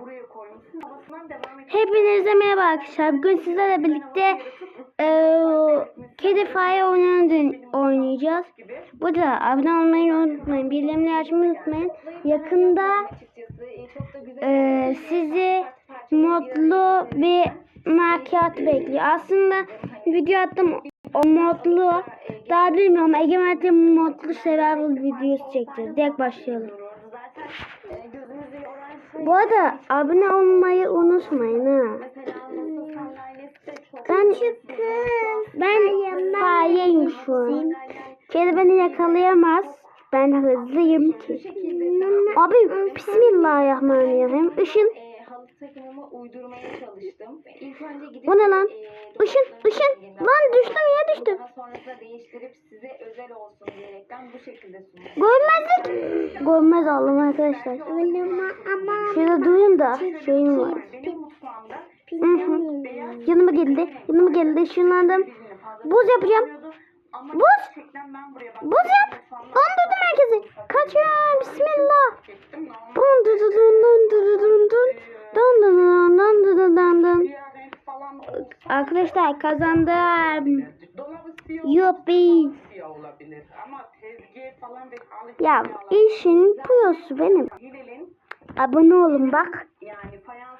buraya koymuşsun. Havasından devam et. Hepinize merhaba arkadaşlar. Bugün sizlerle birlikte eee Kedi Fire oyununu oynayacağız. Bu da abone olmayı unutmayın. Bildirimleri açmayı unutmayın. Yakında e, sizi modlu bir markiyat bekliyor. Aslında video attım o modlu. Daha bilmiyorum. Egemen'de modlu survival videosu çekeceğiz. Direkt başlayalım. Bu arada abone olmayı unutmayın ha. Ben ben fayeyim şu an. Kedi beni yakalayamaz. Ben hızlıyım ki. Abi bismillahirrahmanirrahim. Işın. Bu ne lan? Işın, ışın. Lan şekilde sundum. Görmezlik. Görmez oldum arkadaşlar. Şurada durayım da şeyim var. Benim mutfağımda Hı hı. Yanıma geldi. Yanıma geldi. Şunlardan buz yapacağım. ama Buz. Buz yap. Dondurdum herkesi. Kaçıyorum. Bismillah. Dun dun dun dun dun dun dun dun. Dun dun dun dun dun dun Arkadaşlar kazandım. Yuppi. Ya işin puyosu benim. Abone olun bak.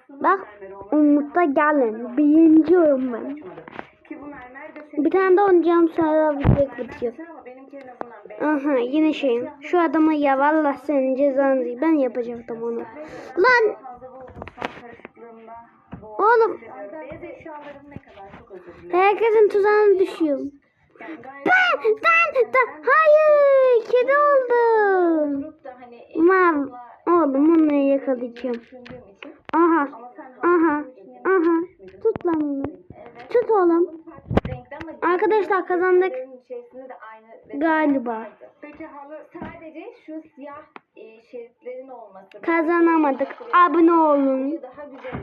Bak Umut'a gelin. Birinciyim ben. Bir tane de oynayacağım sonra video bitiyor. Aha yine şeyim. Şu adamı ya vallahi senin cezanı. Ben yapacaktım onu. Lan oğlum herkesin tuzağına düşüyorum. Ben, ben, ben, hayır, kedi oldum. Mam, oğlum onu yakalayacağım. Aha, aha, aha. Tut lan onu. Tut oğlum. Arkadaşlar kazandık galiba. Peki halı sadece şu siyah e, şeritlerin olması Kazanamadık. Abone olun.